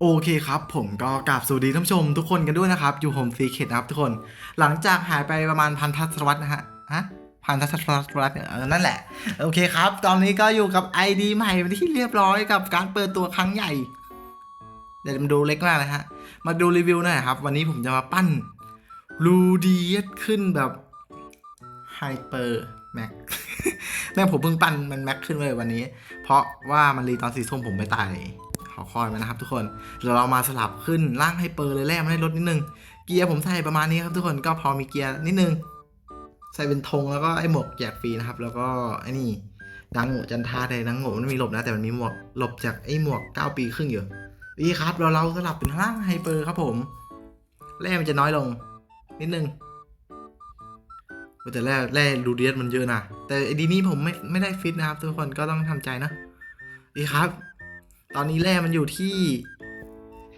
โอเคครับ ผมก็กราบสวัสดีท่านผู้ชมทุกคนกันด้วยนะครับ อยู่ผมซีเคทนะครับทุกคน หลังจากหายไปประมาณพันทัศวรรษนะฮะฮะพันทัศวรรษเนี่ยนั่นแหละ โอเคครับ ตอนนี้ก็อยู่กับ ID ใหม่ที่เรียบร้อยกับการเปิดตัวครั้งใหญ่ เดี๋ยวมาดูเล็กมากเลยฮะ มาดูรีวิวหน่อยครับ วันนี้ผมจะมาปั้นลูดีขึ้นแบบไฮเปอร์แม็กแม่ผมเพิ่งปั้นมันแม็กขึ้นเลยวันนี้ เพราะว่ามันรีตอนสีส้มผมไม่ตาย ขอคอยมานะครับทุกคนเดี๋ยวเรามาสลับขึ้นล่างไฮเปอร์เลยแรกมันได้ลดนิดนึง เกียร์ผมใส่ประมาณนี้ครับทุกคนก็พอมีเกียร์นิดนึง ใส่เป็นธงแล้วก็ไอ้หมวกแจกฟรีนะครับ แล้วก็ไอ้นี่ดังโง่จันทาแต่ดังโง่มันมีหลบนะแต่มันมีหมวกหลบจากไอ้หมวก 9 ปีครึ่งอยู่นี่ครับ เราเราสลับเป็นล่างไฮเปอร์ครับผมแร่มันจะน้อยลง นิดนึงแต่แร่แร่รูเดียสมันเยอะนะแต่ไอดีนี้ผมไม่ไม่ได้ฟิตนะครับ ทุกคนก็ต้องทำใจนะนี่ครับ ตอนนี้แร่มันอยู่ที่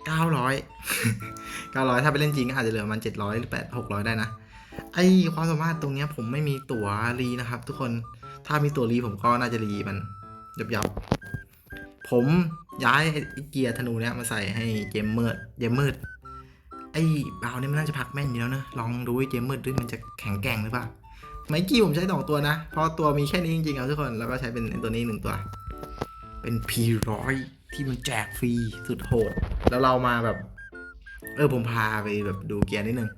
900 900ถ้าไปเล่นจริงก็อาจจะเหลือประมัน700หรือ8 600ได้นะ ไอความสามารถตรงเนี้ยผมไม่มีตั๋วรีนะครับ ทุกคน ถ้ามีตั๋วรีผมก็น่าจะรีมันยับยับผมย้ายไอเกียร์ธนูเนี้ยมาใส่ให้เจมเมิร์ดเจมเมิร์ดไอ้บาวเนี่ยมันน่าจะพักแม่นอยู่แล้วนะลองดูไอ้เจมเมิร์ดด้วยมันจะแข็งแกร่งหรือเปล่าไมกี้ผมใช้สองตัวนะ เพราะตัวมีแค่นี้จริงๆครับทุกคน แล้วก็ใช้เป็นตัวนี้หนึ่งตัว เป็น P100 ที่มันแจกฟรีสุดโหด แล้วเรามาแบบ เออผมพาไปแบบดูเกียร์นิดนึง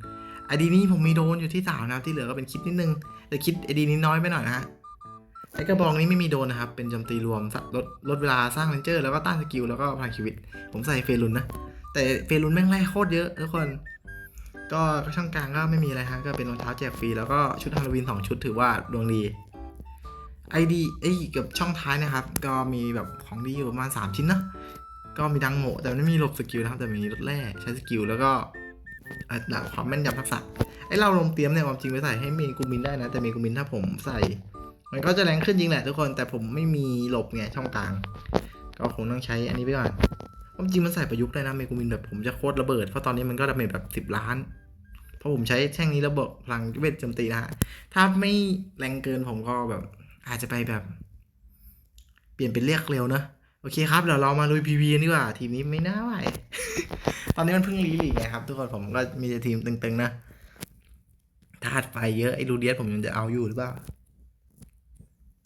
ไอดีนี้ผมมีโดนอยู่ที่สามนะที่เหลือก็เป็นคิดนิดนึง แต่คิดไอดีนี้น้อยไปหน่อยนะฮะไอกระบองนี้ไม่มีโดนนะครับ เป็นโจมตีรวมลดลดเวลาสร้างเลนเจอร์แล้วก็ต้านสกิลแล้วก็พลังชีวิต ผมใส่เฟรุนนะ แต่เฟรุนแม่งไล่โคตรเยอะทุกคน ก็ช่องกลางก็ไม่มีอะไรฮะก็เป็นรองเท้าแจกฟรีแล้วก็ชุดฮาโลวีนสองชุดถือว่าดวงดี ไอดีไอ้ยกับช่องท้ายนะครับ ก็มีแบบของดีอยู่ประมาณ 3 ชิ้นนะก็มีดังโหมแต่ไม่มีหลบสกิลนะครับ แต่มีลดแร่ใช้สกิลแล้วก็อ่อดาบความแม่นยำทักษะไอ้เราลงเตรียมเนี่ยความจริงไปใส่ให้เมนกูมินได้นะ แต่เมนกูมินถ้าผมใส่ มันก็จะแรงขึ้นจริงแหละทุกคนแต่ผมไม่มีหลบไงช่องกลาง ก็คงต้องใช้อันนี้ไปก่อนความจริงมันใส่ประยุกต์ได้นะเมนกูมินแบบผมจะโคตรระเบิดเพราะตอนนี้มันก็ดาเมจแบบ10ล้านเพราะผมใช้แท่งนี้ระเบิดพลังเวทโจมตีนะฮะถ้าไม่แรงเกินผมก็แบบ อาจจะไปแบบเปลี่ยนเป็นเรียกเร็วเนะโอเคครับเดี๋ยวเรามาลุยพีวีดีกว่า ทีมนี้ไม่น่าไหว ตอนนี้มันเพิ่งรีลีกไงครับ ทุกคนผมก็มีแต่ทีมตึงๆนะธาตุไฟเยอะไอ้ดูเดียสผมยังจะเอาอยู่หรือเปล่า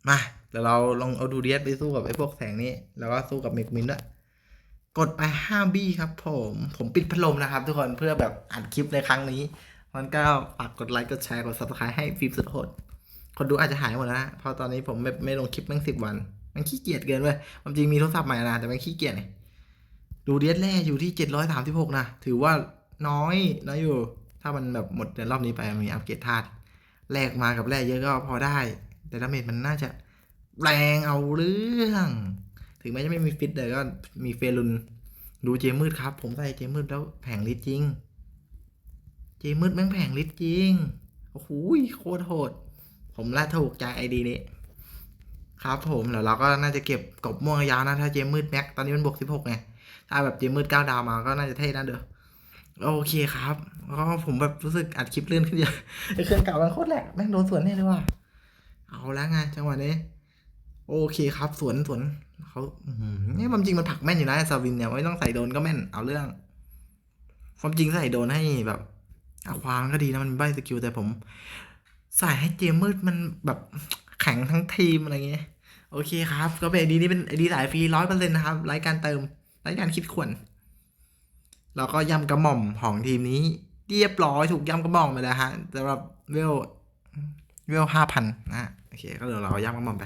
มาเดี๋ยวเราลองเอาดูเดียสไปสู้กับไอ้พวกแสงนี้ แล้วก็สู้กับเมกมินด้วยกดไปห้าบี้ครับ ผม ผมปิดพัดลมนะครับ ทุกคนเพื่อแบบอัดคลิปในครั้งนี้มันก็ฝากกดไลค์กดแชร์กด subscribe ให้ฟิล์มสุดโหด คนดูอาจจะหายหมดแล้วนะเพราะตอนนี้ผมไม่ไม่ลงคลิปตั้งสิบวัน มันขี้เกียจเกินเว้ยความจริงมีโทรศัพท์ใหม่นะแต่มันขี้เกียจไงดูเดียสแร่อยู่ที่เจ็ดร้อยสามสิบหกนะ ถือว่าน้อยน้อยอยู่ ถ้ามันแบบหมดในรอบนี้ไปมีอัปเกรดธาตุแลกมากับแร่เยอะก็พอได้ แต่ดาเมจมันน่าจะแรงเอาเรื่อง ถึงแม้จะไม่มีฟิตแต่ก็มีเฟรุนดูเจมืดครับ ผมใส่เจมืดแล้วแผงลิตจริง เจมืดแม่งแผงลิตจริงโอ้โหโคตรโหด ผมละถูกใจไอดีนี้ ครับผมแล้วเราก็น่าจะเก็บกบม่วงยาวนะถ้าเจมมืดแม็กตอนนี้มันบวก16ไงถ้าแบบเจมมืด9ดาวมาก็น่าจะเท่นะเด้อโอเคครับก็ผมแบบรู้สึกอัดคลิปเลื่อนขึ้นเยอะไอเครื่องเก่ามันโคตรแหลกแม่งโดนสวนแน่เลยว่ะเอาแล้วไงจังหวะนี้ โอเคครับ สวนสวนเขาเนี่ยความจริงมันผักแม่นอยู่นะซาวินเนี่ยไม่ต้องใส่โดนก็แม่นเอาเรื่อง ความจริงใส่โดนให้แบบอาควางก็ดีนะมันใบสกิลแต่ผม ใส่ให้เจมมืดมันแบบแข็งทั้งทีมอะไรเงี้ยโอเคครับ ก็เป็นไอดีนี้เป็นไอดีสายฟรีร้อยเปอร์เซ็นต์นะครับไร้การเติมไร้การคิดขวนแล้วก็ยำกระหม่อมของทีมนี้เรียบร้อยถูกยำกระหม่อมไปแล้วฮะสำหรับเวลเวลห้าพันนะ โอเค ก็เดี๋ยวเรายำกระหม่อมไป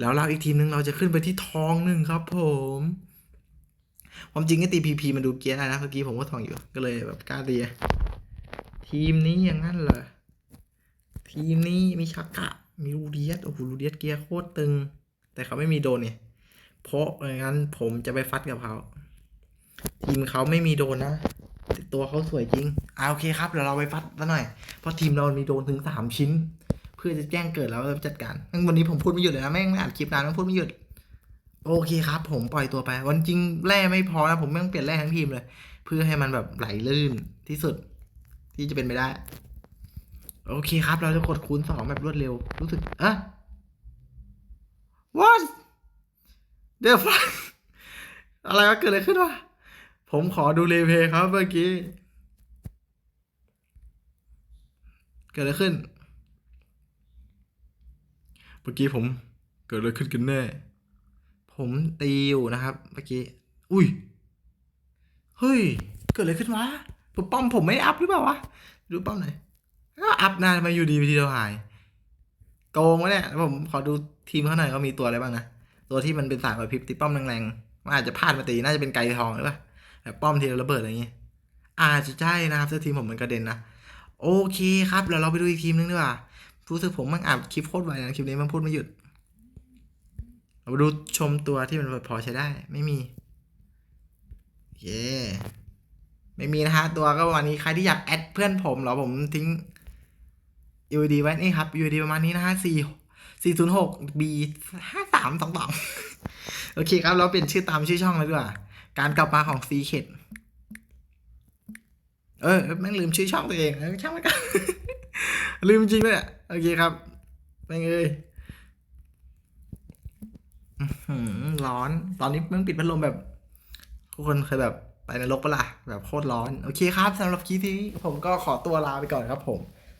แล้วเราอีกทีมนึงเราจะขึ้นไปที่ทองหนึ่งครับผมความจริงไอตีพีพีมันดูเกียร์ได้นะเมื่อกี้ผมก็ทองอยู่ ก็เลยแบบกล้าตีทีมนี้อย่างนั้นเหรอ ทีมนี้มีชักกะ มีลูเดียสโอ้โหลูเดียสเกียร์โคตรตึง แต่เขาไม่มีโดนเนี่ย เพราะงั้นผมจะไปฟัดกับเขาทีมเขาไม่มีโดนนะแต่ตัวเขาสวยจริงอ่าโอเคครับเดี๋ยวเราไปฟัดซะหน่อย เพราะทีมเรามีโดนถึงสามชิ้น เพื่อจะแจ้งเกิดแล้วเราจัดการงั้นวันนี้ผมพูดไม่หยุดเลยนะแม่งไม่อ่านคลิปนานแม่งพูดไม่หยุด โอเคครับ ผมปล่อยตัวไป วันจริงแร่ไม่พอนะผมแม่งเปลี่ยนแร่ทั้งทีมเลย เพื่อให้มันแบบไหลลื่นที่สุด ที่จะเป็นไปได้ โอเคครับ เราจะกดคูณสองแบบรวดเร็ว รู้สึกอะ what the fuck อะไรวะเกิดอะไรขึ้นวะ ผมขอดูรีเพย์ครับเมื่อกี้ เกิดอะไรขึ้น เมื่อกี้ผมเกิดอะไรขึ้นกันแน่ ผมตีอยู่นะครับ เมื่อกี้ อุ้ย เฮ้ย เกิดอะไรขึ้นวะผมป้อมผมไม่อัพหรือเปล่าวะ ดูป้อมหน่อย ก็อัพนานมาอยู่ดีทีเดียวหายโกงวะเนี่ยผมขอดูทีมเขาหน่อยเขามีตัวอะไรบ้างนะตัวที่มันเป็นสายแบบพริบตีป้อมแรงๆมันอาจจะพลาดมาตีน่าจะเป็นไกลทองหรือเปล่าแบบป้อมทีระเบิดอะไรอย่างงี้อาจจะใช่นะครับถ้าทีมผมมันกระเด็นนะโอเคครับเดี๋ยวเราไปดูอีกทีมนึงดีกว่ารู้สึกผมมันอ่านคลิปโคตรไวนะคลิปนี้มันพูดไม่หยุดเราดูชมตัวที่มันพอใช้ได้ ไม่มีเย้ไม่มีนะฮะตัวก็ประมาณนี้ใครที่อยากแอดเพื่อนผมเหรอผมทิ้ง UID ไว้นี่ครับ UID ประมาณนี้นะฮะสี่สี่ศูนย์หก B ห้าสามสองสองโอเคครับ เราเปลี่ยนชื่อตามชื่อช่องเลยดีกว่า การกลับมาของ C เ e ดเออแม่งลืมชื่อช่องตัวเองช่างมันกันลืมจริงเลยโอเคครับแม่งเอ้ยร้อน ตอนนี้แม่งปิดพัดลมแบบทุกคนเคยแบบไปนรกปะล่ะแบบโคตรร้อน โอเคครับสำหรับคลิปนี้ผมก็ขอตัวลาไปก่อนครับผม